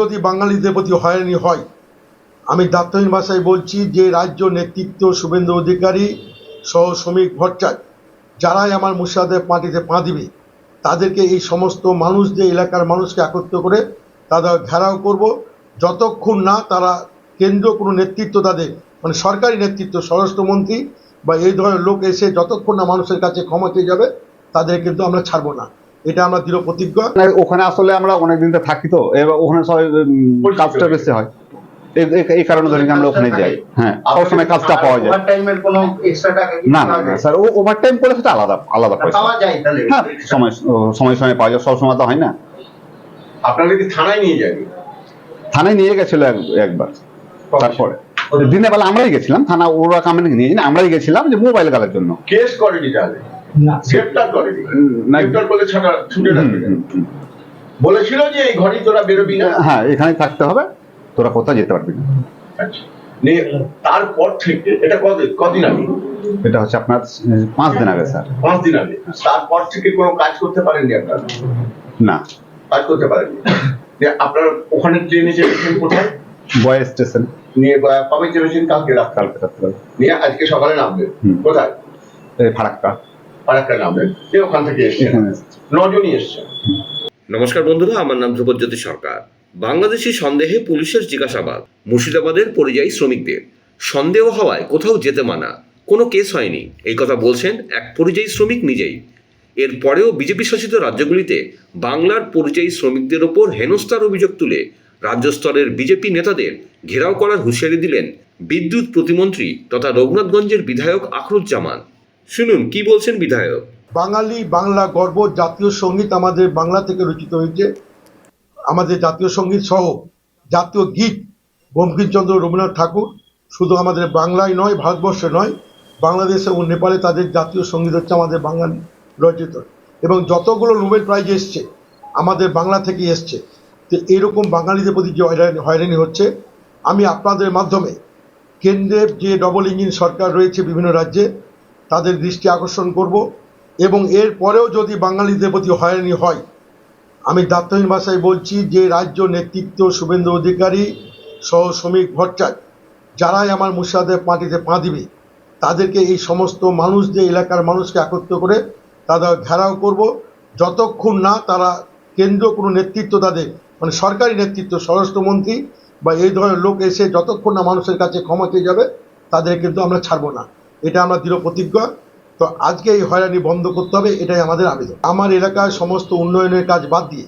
যদি বাঙালিদের প্রতি হয়রানি হয়, আমি দার্থহীন ভাষায় বলছি যে রাজ্য নেতৃত্ব শুভেন্দু অধিকারী সহ শ্রমিক ভট্টাচার্য, যারাই আমার মুর্শিদাবাদের মাটিতে পা দিবে, তাদেরকে এই সমস্ত মানুষ যে এলাকার মানুষকে একত্র করে তাদের ঘেরাও করব। যতক্ষণ না তারা কেন্দ্রীয় কোনো নেতৃত্ব তাদের মানে সরকারি নেতৃত্ব, স্বরাষ্ট্রমন্ত্রী বা এই ধরনের লোক এসে যতক্ষণ না মানুষের কাছে ক্ষমা চেয়ে যাবে, তাদের কিন্তু আমরা ছাড়বো না। এটা আমরা দৃঢ় প্রতিজ্ঞা। না, ওখানে আসলে আমরা অনেক দিন থাকি তো এবার ওখানে সবাই কাজটা বেশি হয়। এই- কারণে ধরে আমরা ওখানে যাই। হ্যাঁ সবসময় কাজটা পাওয়া যায়। ওভারটাইমের কোনো এক্সট্রা টাকা কি না? স্যার ও ওভার টাইম করে সেটা আলাদা আলাদা পয়সা। পাওয়া যায় তাহলে। হ্যাঁ সময় সময় সময় পাওয়া যায় সব সময় তো হয় না। আপনারা কি থানায় নিয়ে যাবেন? থানায় নিয়ে গেছিল একবার তারপরে। দিনের বেলা আমরাই গেছিলাম থানা ওরা কামে নিয়ে আমরাই গেছিলাম যে মোবাইল গালার জন্য। কেস করেনি তাহলে গ্রেপ্তার করেনি না- গ্রেপ্তার করলে ছাড়া ছুটে রাখবে হুম, হুম। বলেছিল যে এই ঘরেই তোরা বেরোবি না? হ্যাঁ এখানেই থাকতে হবে। তোরা কোথাও যেতে পারবি না। আচ্ছা। তারপর থেকে এটা কদিন আগে? এটা হচ্ছে আপনার পাঁচ দিন আগে স্যার। পাঁচ দিন আগে। তারপর থেকে কোনো কাজ করতে পারেননি আপনারা? না। কাজ করতে পারেননি? যে আপনারা ওখানে ট্রেনে চেপেছেন কোথায়? বয়েস স্টেশন। নিয়ে কবে চেপেছেন কালকে রাত কালকে রাত্রে। নিয়ে আজকে সকালে নামবেন হুম। কোথায়? এই ফারাক্কা নামবেন দিয়ে ওখান থেকে এসছেন নজনই এসছেন নমস্কার বন্ধুরা আমার নাম ধ্রুবজ্যোতি সরকার। বাংলাদেশি সন্দেহে পুলিশের জিজ্ঞাসাবাদ। মুর্শিদাবাদের পরিযায়ী শ্রমিকদের। সন্দেহ হওয়ায় কোথাও যেতে মানা। কোনো কেস হয়নি। এই কথা বলছেন এক পরিযায়ী শ্রমিক নিজেই। এরপরেও বিজেপি শাসিত রাজ্যগুলিতে বাংলার পরিযায়ী শ্রমিকদের ওপর হেনস্থার অভিযোগ তুলে রাজ্য স্তরের বিজেপি নেতাদের ঘেরাও করার হুঁশিয়ারি দিলেন বিদ্যুৎ প্রতিমন্ত্রী তথা রঘুনাথগঞ্জের বিধায়ক আখরুজ্জামান। শুনুন, কি বলছেন বিধায়ক? বাঙালি বাংলা গর্ব জাতীয় সংগীত আমাদের বাংলা থেকে রচিত হয়েছে। আমাদের জাতীয় সংগীত সহ জাতীয় গীত বঙ্কিমচন্দ্র রবীন্দ্রনাথ ঠাকুর। শুধু আমাদের বাংলায় নয়, ভারতবর্ষে নয়, বাংলাদেশে ও নেপালে তাদের জাতীয় সংগীত হচ্ছে আমাদের বাঙালি রচিত। এবং যতগুলো নোবেল প্রাইজ এসছে, আমাদের বাংলা থেকে এসছে। তো এরকম বাঙালিদের প্রতি যে হয়রানি হচ্ছে, আমি আপনাদের মাধ্যমে কেন্দ্রের যে ডবল ইঞ্জিন সরকার রয়েছে বিভিন্ন রাজ্যে তাদের দৃষ্টি আকর্ষণ করব এবং এর পরেও যদি বাঙালিদের প্রতি হয়রানি হয়, আমি দার্থহীন ভাষায় বলছি যে রাজ্য নেতৃত্ব শুভেন্দু অধিকারী সহ শ্রমিক ভট্টাচার্য, যারাই আমার মুর্শিদাবাদের মাটিতে পা দিবে, তাদেরকে এই সমস্ত মানুষ যে এলাকার মানুষকে একত্র করে তাদের ঘেরাও করব। যতক্ষণ না তারা কেন্দ্রীয় কোনো নেতৃত্ব তাদের মানে সরকারি নেতৃত্ব, স্বরাষ্ট্রমন্ত্রী বা এই ধরনের লোক এসে যতক্ষণ না মানুষের কাছে ক্ষমা চেয়ে যাবে, তাদের কিন্তু আমরা ছাড়বো না। এটা আমরা দৃঢ় প্রতিজ্ঞা। তো আজকে এই হয়রানি বন্ধ করতে হবে, এটাই আমাদের আবেদন। আমার এলাকায় সমস্ত উন্নয়নের কাজ বাদ দিয়ে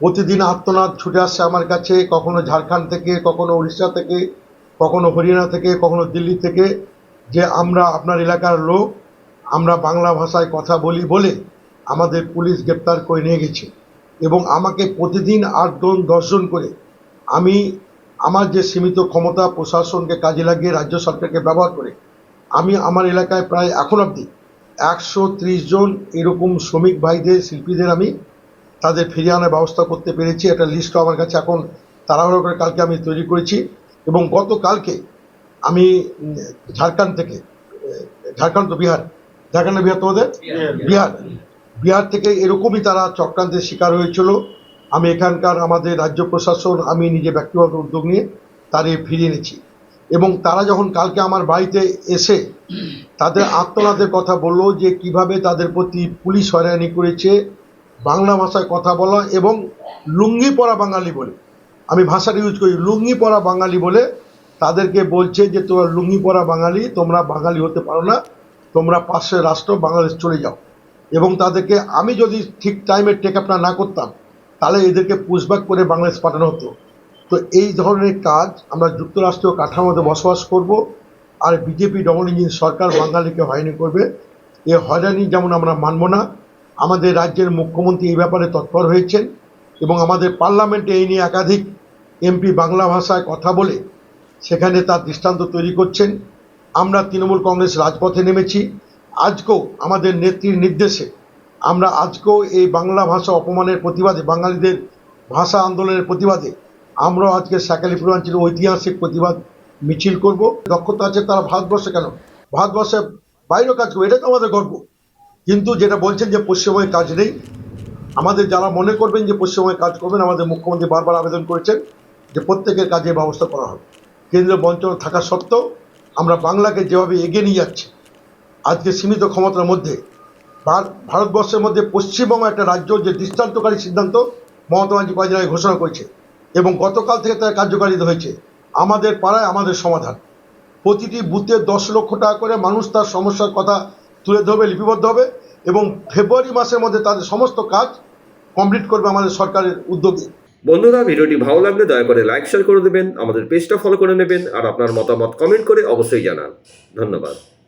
প্রতিদিন আত্মনাদ ছুটে আসছে আমার কাছে, কখনো ঝাড়খণ্ড থেকে, কখনো উড়িষ্যা থেকে, কখনো হরিয়ানা থেকে, কখনো দিল্লি থেকে, যে আমরা আপনার এলাকার লোক, আমরা বাংলা ভাষায় কথা বলি বলে আমাদের পুলিশ গ্রেপ্তার করে নিয়ে গেছে। এবং আমাকে প্রতিদিন আটজন দশজন করে আমি আমার যে সীমিত ক্ষমতা প্রশাসনকে কাজে লাগিয়ে রাজ্য সরকারকে ব্যবহার করে আমি আমার এলাকায় প্রায় এখন অবধি একশো ত্রিশ জন এরকম শ্রমিক ভাইদের শিল্পীদের আমি তাদের ফিরিয়ে আনার ব্যবস্থা করতে পেরেছি। একটা লিস্টও আমার কাছে এখন তাড়াহুড়ো করে কালকে আমি তৈরি করেছি এবং গতকালকে আমি ঝাড়খণ্ড থেকে ঝাড়খণ্ড তো বিহার। ঝাড়খণ্ড বিহার তোমাদের? বিহার। বিহার থেকে এরকমই তারা চক্রান্তের শিকার হয়েছিল। আমি এখানকার আমাদের রাজ্য প্রশাসন আমি নিজে ব্যক্তিগত উদ্যোগ নিয়ে তাদের ফিরিয়ে এনেছি। এবং তারা যখন কালকে আমার বাড়িতে এসে তাদের আত্মনাদের কথা বলল যে কীভাবে তাদের প্রতি পুলিশ হয়রানি করেছে, বাংলা ভাষায় কথা বলা এবং লুঙ্গি পরা বাঙালি বলে। আমি ভাষাটা ইউজ করি, লুঙ্গি পরা বাঙালি বলে তাদেরকে বলছে যে তোমরা লুঙ্গি পরা বাঙালি, তোমরা বাঙালি হতে পারো না, তোমরা পাশের রাষ্ট্র বাংলাদেশ চলে যাও। এবং তাদেরকে আমি যদি ঠিক টাইমে টেক আপ না করতাম, তাহলে এদেরকে পুশব্যাক করে বাংলাদেশ পাঠানো হতো। তো এই ধরনের কাজ আমরা যুক্তরাষ্ট্রীয় কাঠামোতে বসবাস করব, আর বিজেপি ডবল ইঞ্জিন সরকার বাঙালিকে হয়নি করবে। এ হয়রানি যেমন আমরা মানব না, আমাদের রাজ্যের মুখ্যমন্ত্রী এই ব্যাপারে তৎপর হয়েছেন এবং আমাদের পার্লামেন্টে এই নিয়ে একাধিক এমপি বাংলা ভাষায় কথা বলে সেখানে তার দৃষ্টান্ত তৈরি করছেন। আমরা তৃণমূল কংগ্রেস রাজপথে নেমেছি। আজকেও আমাদের নেত্রীর নির্দেশে আমরা আজকেও এই বাংলা ভাষা অপমানের প্রতিবাদে, বাঙালিদের ভাষা আন্দোলনের প্রতিবাদে আমরাও আজকে সাকালি পূর্বাঞ্চলের ঐতিহাসিক প্রতিবাদ মিছিল করব, দক্ষতা আছে তারা ভারতবর্ষে কেন? ভারতবর্ষে বাইরেও কাজ করবে এটা তো আমাদের গর্ব। কিন্তু যেটা বলছেন যে পশ্চিমবঙ্গে কাজ নেই, আমাদের যারা মনে করবেন যে পশ্চিমবঙ্গে কাজ করবেন, আমাদের মুখ্যমন্ত্রী বারবার আবেদন করেছেন যে প্রত্যেকের কাজে ব্যবস্থা করা হবে কেন্দ্রীয় বঞ্চনা থাকা সত্ত্বেও আমরা বাংলাকে যেভাবে এগিয়ে নিয়ে যাচ্ছি, আজকে সীমিত ক্ষমতার মধ্যে, ভার- ভারতবর্ষের মধ্যে পশ্চিমবঙ্গ একটা রাজ্য যে দৃষ্টান্তকারী সিদ্ধান্ত মমতা আগে ঘোষণা করেছে। এবং গতকাল থেকে তার কার্যকারিত হয়েছে। আমাদের পাড়ায় আমাদের সমাধান। প্রতিটি বুথে দশ লক্ষ টাকা করে মানুষ তার সমস্যার কথা তুলে ধরবে, লিপিবদ্ধ হবে এবং ফেব্রুয়ারি মাসের মধ্যে তাদের সমস্ত কাজ কমপ্লিট করবে আমাদের সরকারের উদ্যোগে। বন্ধুরা, ভিডিওটি ভালো লাগলে দয়া করে লাইক শেয়ার করে দেবেন, আমাদের পেজটা ফলো করে নেবেন, আর আপনার মতামত কমেন্ট করে অবশ্যই জানান। ধন্যবাদ।